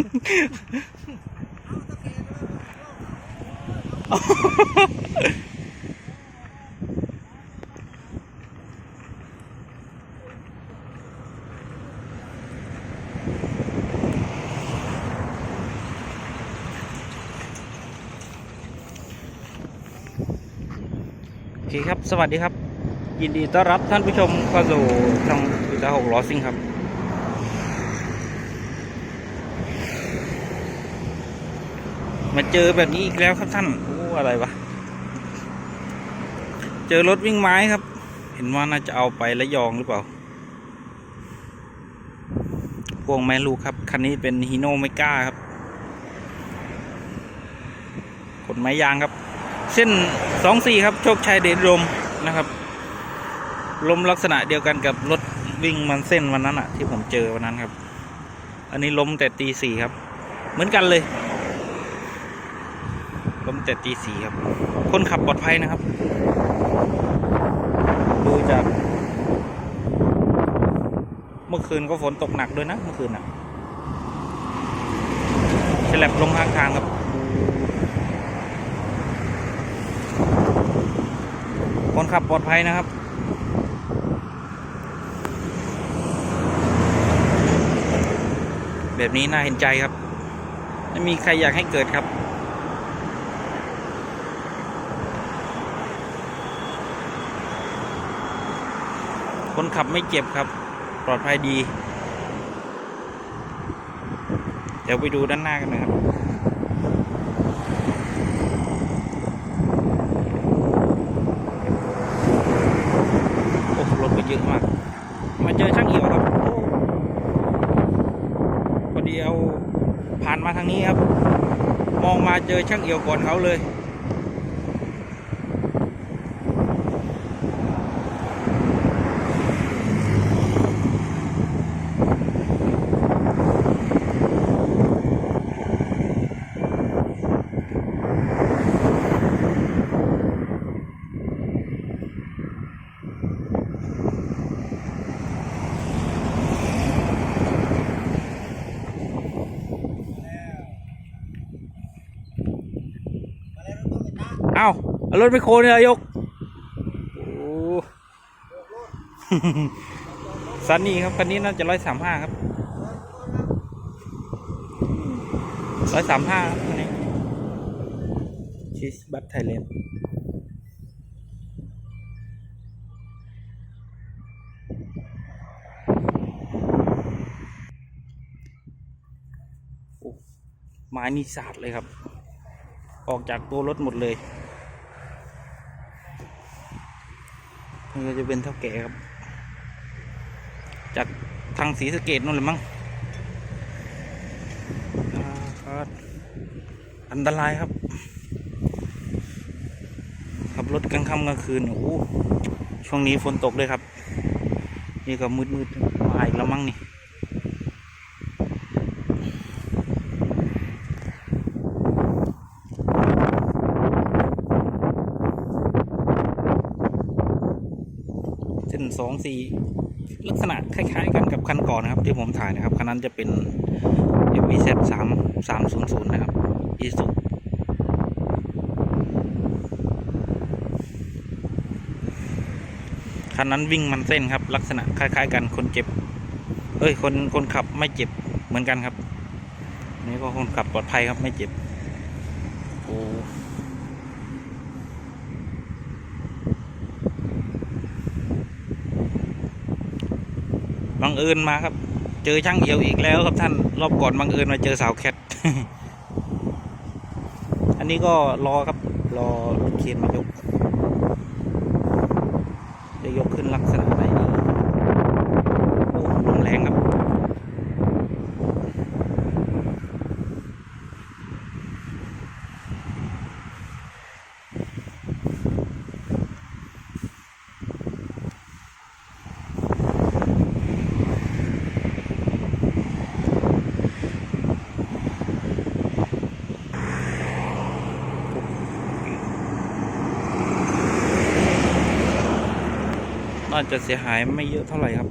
โอเคครับ สวัสดีครับ ยินดีต้อนรับท่านผู้ชมเข้าสู่ช่องวิตาหกล้อซิ่งครับ มาเจอแบบนี้อีกแล้วครับท่านโอ้อะไรวะ เจอรถวิ่งไม้ครับ เห็นว่าน่าจะเอาไประยองหรือเปล่า พวงแม่ลูกครับ คันนี้เป็นฮีโน่ไมก้าครับขนไม้ยางครับ เส้นสองสี่ครับ โชคชัยเดชลมนะครับ ลมลักษณะเดียวกันกับรถวิ่งมันเส้นวันนั้นอะที่ผมเจอวันนั้นครับ อันนี้ล้มแต่ตีสี่ครับ เหมือนกันเลย แต่ตีสีครับ คนขับปลอดภัยนะครับ ดูจาก เมื่อคืนก็ฝนตกหนักด้วยนะ เมื่อคืนอะฉลับลงข้างทางครับ คนขับปลอดภัยนะครับแบบนี้น่าเห็นใจครับ ไม่มีใครอยากให้เกิดครับ คนขับไม่เจ็บครับ ปลอดภัยดี เดี๋ยวไปดูด้านหน้ากันนะครับโอ้รถก็เยอะมาก มาเจอช่างเอี่ยวครับพอดีเอาผ่านมาทางนี้ครับ มองมาเจอช่างเอี่ยวก่อนเขาเลย เอาเอารถไปโคเนี่ยยกโอ้ซันนี่ครับคันนี้น่าจะร้อยสามห้าครับร้อยสามห้าคันนี้ชิสบัตไทยแลนด์โอ้ไม้นี่สาดเลยครับ ออกจากตัวรถหมดเลย นี่ก็จะเป็นเท่าแก่ครับ จากทางสีสเกตนู่นเลยมั้งอันตรายครับ ขับรถกลางค่ำกลางคืนโอ้ช่วงนี้ฝนตกเลยครับ นี่ก็มืดๆมาอีกแล้วมั้งนี่ ส้นสองสี่ลักษณะคล้าย ๆ กันกับคันก่อนนะครับ ที่ผมถ่ายนะครับคันนั้นจะเป็น FVZ สามสามศูนย์ศูนย์นะครับอีสุคันนั้นวิ่งมันเส้นครับ ลักษณะคล้าย ๆ กันคนเจ็บ เอ้ยคนคนขับไม่เจ็บเหมือนกันครับนนี่ก็คนขับปลอดภัยครับไม่เจ็บโอ้ งเอิญมาครับ เจอช่างเอียวอีกแล้วครับท่านรอบก่อนบังเอิญมาเจอสาวแคทอันนี้ก็รอครับรอรถเคนมายก จะยกขึ้นลักษณะไหนดีโอ้ลมแรงครับ น่าจะเสียหายไม่เยอะเท่าไหร่ครับ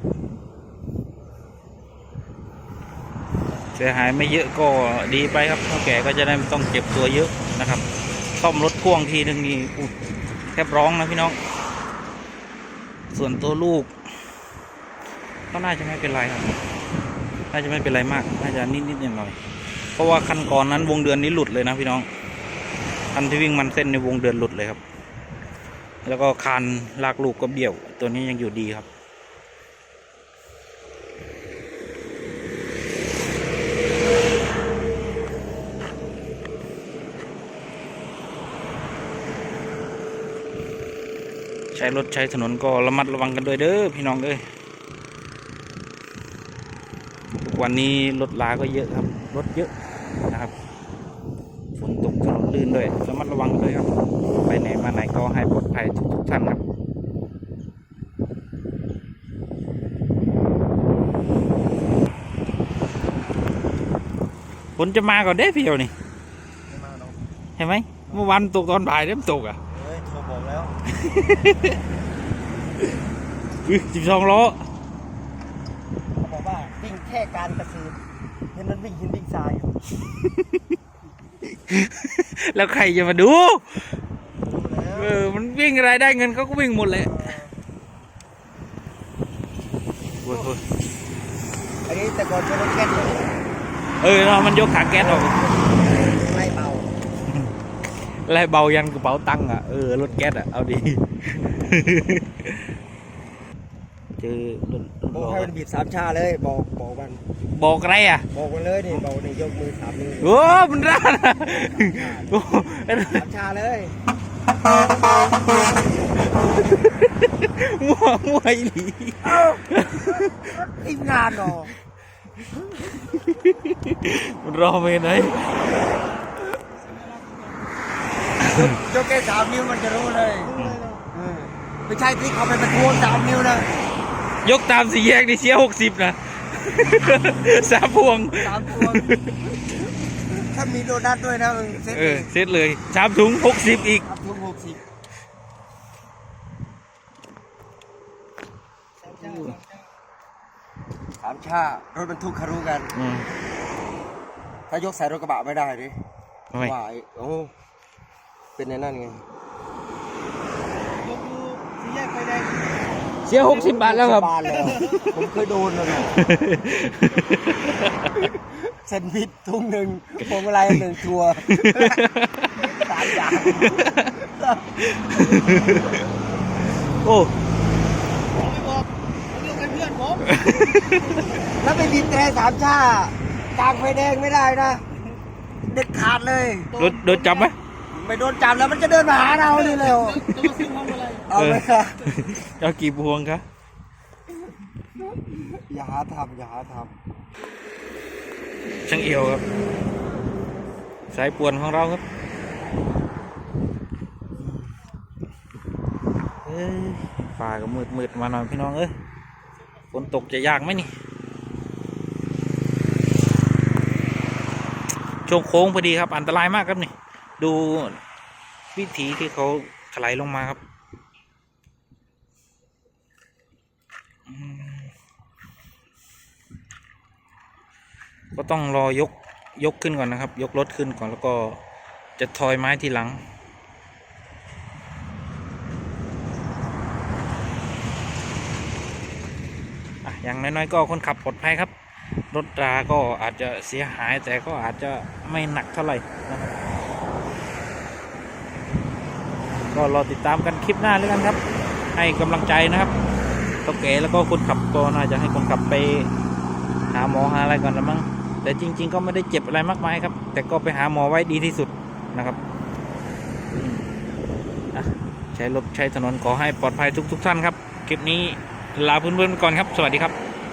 เสียหายไม่เยอะก็ดีไปครับเท่าแก่ก็จะได้ไม่ต้องเจ็บตัวเยอะนะครับซ่อมรถพ่วงทีนึงนี่แทบร้องนะพี่น้อง ส่วนตัวลูก ก็น่าจะไม่เป็นไรครับ น่าจะไม่เป็นไรมาก น่าจะนิดๆหน่อยๆเพราะว่าคันก่อนนั้นวงเดือนนี้หลุดเลยนะพี่น้องคันที่วิ่งมันเส้นในวงเดือนหลุดเลยครับ แล้วก็คันลากลูกก็เบี้ยว ตัวนี้ยังอยู่ดีครับ ใช้รถใช้ถนนก็ระมัดระวังกันด้วยเด้อพี่น้องเอ้ยวันนี้รถลาก็เยอะครับ รถเยอะนะครับฝนตกถนนลื่นด้วยระมัดระวังกันด้วยครับ ไปไหนมาไหน ก็ให้ปลอดภัยทุกๆท่านครับฝนจะมาก่อนเด้พี่เดียวนี่ไม่มาเนาะเห็นไหมเมื่อวานตกตอนบ่ายเริ่มนตกอะเฮ้ยโทรบอกแล้วสิบสองล้อเขาบอกว่าวิ่งแค่การเกษตรเห็นมันวิ่งหินวิ่งทรายอยู่ แล้วใครจะมาดูรู้แล้ว เออ มันวิ่งอะไรได้เงินเขาก็วิ่งหมดเลยโอ้ยโอ้ยอันนี้แต่ก่อนเป็นรถแก๊สเลยเออเนาะมันยกถังแก๊สออกไล่เบาไล่เบายันกระเป๋าตังค์อะ เออ รถแก๊สอะ เอาดี เจอรถรถบอกล้อให้มันบีบสามชาเลย บอกบอกมัน บอกอะไรอะ บอกมันเลยนี่บอกนี่ยกมือสามมือโอ้มันร้านอะโอ้ สามชาเลย มั่วมั่วอีหลีทีมงานเนาะมันรอไปไหนยกแค่สามนิ้วมันจะรู้เลยเออไม่ใช่ที่เขาไปประท้วงสามนิ้วนะยกตามสี่แยกนี่เสียหกสิบนะสามพวงสามพวงถ้ามีโดนัทด้วยนะเออเซ็ตเออเสร็จเลยสามถุงหกสิบอีก สามพวงหกสิบสามชา รถบรรทุกคารุกัน อืมถ้ายกใส่รถกระบะไม่ได้ดิทำไมว่าไอ้โอ้ เป็นในนั่นไง ยกดูสี่แยกไฟแดงเสียหกสิบบาทแล้วครับ บาทแล้ว ผมเคยโดนแล้วนะเซนพิษทุ่งหนึ่งพวงมาลัยหนึ่งชัวร์สามอย่าง โอ้ผมไม่บอกผมยกให้เพื่อนผมแล้วไปบินแต่สามชากลางไฟแดงไม่ได้นะเด็ดขาดเลยรถโดนจับไหมไม่โดนจับแล้วมันจะเดินมาหาเรานี่เร็วเอาไหมคะเอากี่พวงครับอย่าหาทำอย่าหาทช่างเอียวครับ สายป่วนของเราครับเอ้ย ฟ้าก็มืดมืดๆมาหน่อยพี่น้องเอ้ยฝนตกจะยากไหมนี่ ช่วงโค้งพอดีครับ อันตรายมากครับนี่ ดูวิถีที่เขาถลายลงมาครับก็ต้องรอยกยกขึ้นก่อนนะครับ ยกรถขึ้นก่อนแล้วก็จะทอยไม้ทีหลัง อย่างน้อยๆก็คนขับปลอดภัยครับ รถราก็อาจจะเสียหายแต่ก็อาจจะไม่หนักเท่าไหร่นะครับก็รอติดตามกันคลิปหน้าแล้วกันครับ ให้กำลังใจนะครับเท่าแก่แล้วก็คนขับก็น่าจะให้คนขับไปหาหมอหาอะไรก่อนละมั้งแต่จริง ๆ ก็ไม่ได้เจ็บอะไรมากมายครับ แต่ก็ไปหาหมอไว้ดีที่สุดนะครับใช้รถใช้ถนนขอให้ปลอดภัยทุก ๆ ท่านครับ คลิปนี้ ลาเพื่อนๆก่อนครับ สวัสดีครับ